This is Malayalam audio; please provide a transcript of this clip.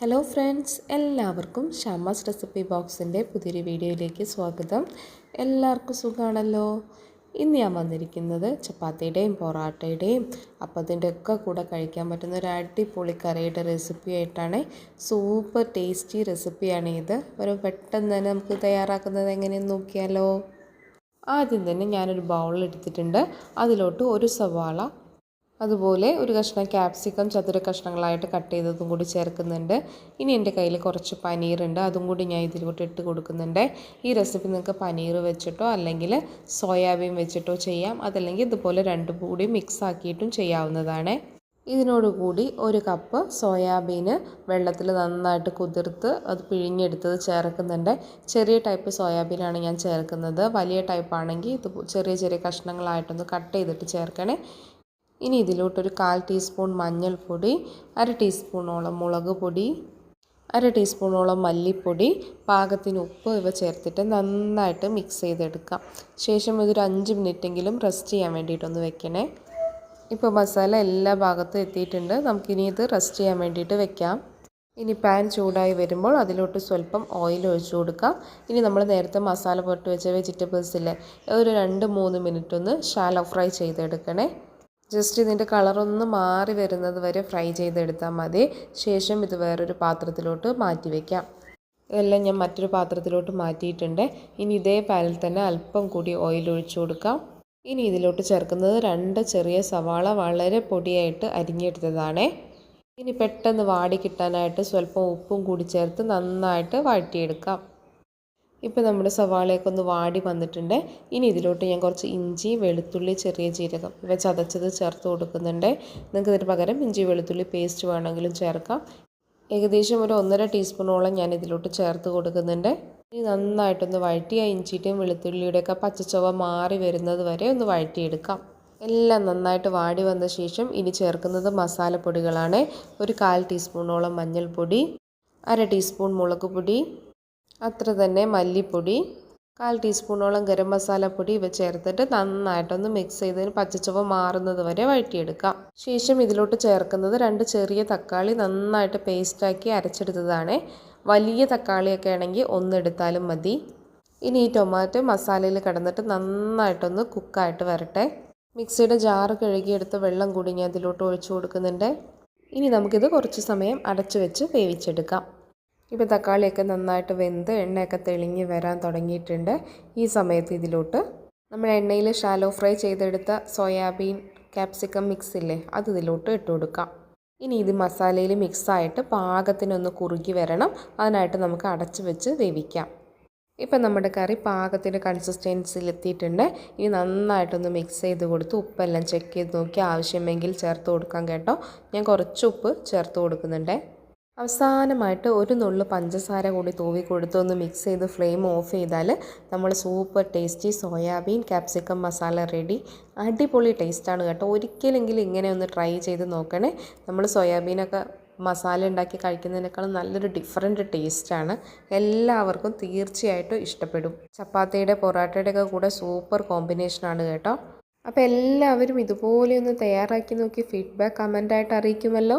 ഹലോ ഫ്രണ്ട്സ് എല്ലാവർക്കും ഷാമാസ് റെസിപ്പി ബോക്സിന്റെ പുതിയൊരു വീഡിയോയിലേക്ക് സ്വാഗതം. എല്ലാവർക്കും സുഖമാണല്ലോ ഇന്ന് ഞാൻ വന്നിരിക്കുന്നത് ചപ്പാത്തിയുടെയും പൊറാട്ടയുടെയും അപ്പത്തിന്റെ ഒക്കെ കൂടെ കഴിക്കാൻ പറ്റുന്ന ഒരു അടിപൊളി കറിയുടെ റെസിപ്പി ആയിട്ടാണ്. സൂപ്പർ ടേസ്റ്റി റെസിപ്പിയാണ് ഇത്. ഒരു പെട്ടെന്ന് തന്നെ നമുക്ക് തയ്യാറാക്കുന്നത് എങ്ങനെയെന്ന് നോക്കിയാലോ? ആദ്യം തന്നെ ഞാനൊരു ബൗൾ എടുത്തിട്ടുണ്ട്. അതിലോട്ട് ഒരു സവാള അതുപോലെ ഒരു കഷ്ണം ക്യാപ്സിക്കം ചതുര കഷ്ണങ്ങളായിട്ട് കട്ട് ചെയ്തതും കൂടി ചേർക്കുന്നുണ്ട്. ഇനി എന്റെ കയ്യിൽ കുറച്ച് പനീറുണ്ട്. അതും കൂടി ഞാൻ ഇതിലോട്ട് ഇട്ട് കൊടുക്കുന്നുണ്ട്. ഈ റെസിപ്പി നിങ്ങൾക്ക് പനീർ വെച്ചിട്ടോ അല്ലെങ്കിൽ സോയാബീൻ വെച്ചിട്ടോ ചെയ്യാം. അതല്ലെങ്കിൽ ഇതുപോലെ രണ്ടും കൂടി മിക്സ് ആക്കിയിട്ടും ചെയ്യാവുന്നതാണ്. ഇതിനോടുകൂടി ഒരു കപ്പ് സോയാബീന് വെള്ളത്തിൽ നന്നായിട്ട് കുതിർത്ത് അത് പിഴിഞ്ഞെടുത്തത് ചേർക്കുന്നുണ്ട്. ചെറിയ ടൈപ്പ് സോയാബീനാണ് ഞാൻ ചേർക്കുന്നത്. വലിയ ടൈപ്പാണെങ്കിൽ ഇത് ചെറിയ ചെറിയ കഷ്ണങ്ങളായിട്ടൊന്ന് കട്ട് ചെയ്തിട്ട് ചേർക്കണേ. ഇനി ഇതിലോട്ടൊരു കാൽ ടീസ്പൂൺ മഞ്ഞൾപ്പൊടി അര ടീസ്പൂണോളം മുളക് പൊടി അര ടീസ്പൂണോളം മല്ലിപ്പൊടി പാകത്തിന് ഉപ്പ് ഇവ ചേർത്തിട്ട് നന്നായിട്ട് മിക്സ് ചെയ്തെടുക്കാം. ശേഷം ഇതൊരു അഞ്ച് മിനിറ്റെങ്കിലും റെസ്റ്റ് ചെയ്യാൻ വേണ്ടിയിട്ടൊന്ന് വെക്കണേ. ഇപ്പോൾ മസാല എല്ലാ ഭാഗത്തും എത്തിയിട്ടുണ്ട്. നമുക്കിനി ഇത് റെസ്റ്റ് ചെയ്യാൻ വേണ്ടിയിട്ട് വെക്കാം. ഇനി പാൻ ചൂടായി വരുമ്പോൾ അതിലോട്ട് സ്വല്പം ഓയിൽ ഒഴിച്ചു കൊടുക്കാം. ഇനി നമ്മൾ നേരത്തെ മസാല പൊട്ട് വെച്ച വെജിറ്റബിൾസ് ഇല്ലേ ഒരു രണ്ട് മൂന്ന് മിനിറ്റ് ഒന്ന് ഷാലോ ഫ്രൈ ചെയ്തെടുക്കണേ. ജസ്റ്റ് ഇതിന്റെ കളറൊന്ന് മാറി വരുന്നത് വരെ ഫ്രൈ ചെയ്തെടുത്താൽ മതി. ശേഷം ഇത് വേറൊരു പാത്രത്തിലോട്ട് മാറ്റി വയ്ക്കാം ഇതെല്ലാം ഞാൻ മറ്റൊരു പാത്രത്തിലോട്ട് മാറ്റിയിട്ടുണ്ട്. ഇനി ഇതേ പാനിൽ തന്നെ അല്പം കൂടി ഓയിൽ ഒഴിച്ചു കൊടുക്കാം. ഇനി ഇതിലോട്ട് ചേർക്കുന്നത് രണ്ട് ചെറിയ സവാള വളരെ പൊടിയായിട്ട് അരിഞ്ഞെടുത്തതാണ്. ഇനി പെട്ടെന്ന് വാടി കിട്ടാനായിട്ട് സ്വല്പം ഉപ്പും കൂടി ചേർത്ത് നന്നായിട്ട് വഴറ്റിയെടുക്കാം. ഇപ്പോൾ നമ്മുടെ സവാളയൊക്കെ ഒന്ന് വാടി വന്നിട്ടുണ്ട്. ഇനി ഇതിലോട്ട് ഞാൻ കുറച്ച് ഇഞ്ചി വെളുത്തുള്ളി ചെറിയ ജീരകം ഇവ ചതച്ചത് ചേർത്ത് കൊടുക്കുന്നുണ്ട്. നിങ്ങൾക്ക് ഇതിന് പകരം ഇഞ്ചി വെളുത്തുള്ളി പേസ്റ്റ് വേണമെങ്കിലും ചേർക്കാം. ഏകദേശം ഒരു ഒന്നര ടീസ്പൂണോളം ഞാൻ ഇതിലോട്ട് ചേർത്ത് കൊടുക്കുന്നുണ്ട്. ഇനി നന്നായിട്ടൊന്ന് വഴറ്റി ആ ഇഞ്ചിയുടെയും വെളുത്തുള്ളിയുടെയൊക്കെ പച്ചച്ചൊവ മാറി വരുന്നത് വരെ ഒന്ന് വഴറ്റിയെടുക്കാം. എല്ലാം നന്നായിട്ട് വാടി വന്ന ശേഷം ഇനി ചേർക്കുന്നത് മസാലപ്പൊടികളാണ്. ഒരു കാൽ ടീസ്പൂണോളം മഞ്ഞൾപ്പൊടി അര ടീസ്പൂൺ മുളക് പൊടി അത്ര തന്നെ മല്ലിപ്പൊടി കാൽ ടീസ്പൂണോളം ഗരം മസാലപ്പൊടി ഇവ ചേർത്തിട്ട് നന്നായിട്ടൊന്ന് മിക്സ് ചെയ്തതിന് പച്ചച്ചുവ മാറുന്നത് വരെ വഴറ്റിയെടുക്കാം. ശേഷം ഇതിലോട്ട് ചേർക്കുന്നത് രണ്ട് ചെറിയ തക്കാളി നന്നായിട്ട് പേസ്റ്റാക്കി അരച്ചെടുത്തതാണ്. വലിയ തക്കാളിയൊക്കെ ആണെങ്കിൽ ഒന്നെടുത്താലും മതി. ഇനി ഈ ടൊമാറ്റോ മസാലയിൽ കിടന്നിട്ട് നന്നായിട്ടൊന്ന് കുക്കായിട്ട് വരട്ടെ. മിക്സിയുടെ ജാറ് കഴുകിയെടുത്ത് വെള്ളം കൂടി ഞാൻ ഇതിലോട്ട് ഒഴിച്ചു കൊടുക്കുന്നുണ്ട്. ഇനി നമുക്കിത് കുറച്ച് സമയം അടച്ചു വെച്ച് വേവിച്ചെടുക്കാം. ഇപ്പോൾ തക്കാളിയൊക്കെ നന്നായിട്ട് വെന്ത് എണ്ണയൊക്കെ തെളിഞ്ഞ് വരാൻ തുടങ്ങിയിട്ടുണ്ട്. ഈ സമയത്ത് ഇതിലോട്ട് നമ്മൾ എണ്ണയിൽ ഷാലോ ഫ്രൈ ചെയ്തെടുത്ത സോയാബീൻ ക്യാപ്സിക്കം മിക്സ് ഇല്ലേ അത് ഇതിലോട്ട് ഇട്ട് കൊടുക്കാം. ഇനി ഇത് മസാലയിൽ മിക്സായിട്ട് പാകത്തിനൊന്ന് കുറുകി വരണം. അതിനായിട്ട് നമുക്ക് അടച്ച് വെച്ച് വേവിക്കാം. ഇപ്പം നമ്മുടെ കറി പാകത്തിന്റെ കൺസിസ്റ്റൻസിയിൽ എത്തിയിട്ടുണ്ട്. ഇനി നന്നായിട്ടൊന്ന് മിക്സ് ചെയ്ത് കൊടുത്ത് ഉപ്പെല്ലാം ചെക്ക് ചെയ്ത് നോക്കി ആവശ്യമെങ്കിൽ ചേർത്ത് കൊടുക്കാം കേട്ടോ. ഞാൻ കുറച്ച് ഉപ്പ് ചേർത്ത് കൊടുക്കുന്നുണ്ട്. അവസാനമായിട്ട് ഒരു നുള്ളു പഞ്ചസാര കൂടി തൂവി കൊടുത്ത് ഒന്ന് മിക്സ് ചെയ്ത് ഫ്ലെയിം ഓഫ് ചെയ്താൽ നമ്മൾ super tasty soybean capsicum masala ready അടിപൊളി ടേസ്റ്റാണ് കേട്ടോ. ഒരിക്കലെങ്കിലും ഇങ്ങനെ ഒന്ന് ട്രൈ ചെയ്ത് നോക്കണേ. നമ്മൾ സോയാബീനൊക്കെ മസാല ഉണ്ടാക്കി കഴിക്കുന്നതിനേക്കാളും നല്ലൊരു ഡിഫറെന്റ് ടേസ്റ്റാണ് എല്ലാവർക്കും തീർച്ചയായിട്ടും ഇഷ്ടപ്പെടും. ചപ്പാത്തിയുടെ പൊറാട്ടയുടെ ഒക്കെ കൂടെ സൂപ്പർ കോമ്പിനേഷനാണ് കേട്ടോ. അപ്പോൾ എല്ലാവരും ഇതുപോലെ ഒന്ന് തയ്യാറാക്കി നോക്കി ഫീഡ്ബാക്ക് കമന്റായിട്ട് അറിയിക്കുമല്ലോ.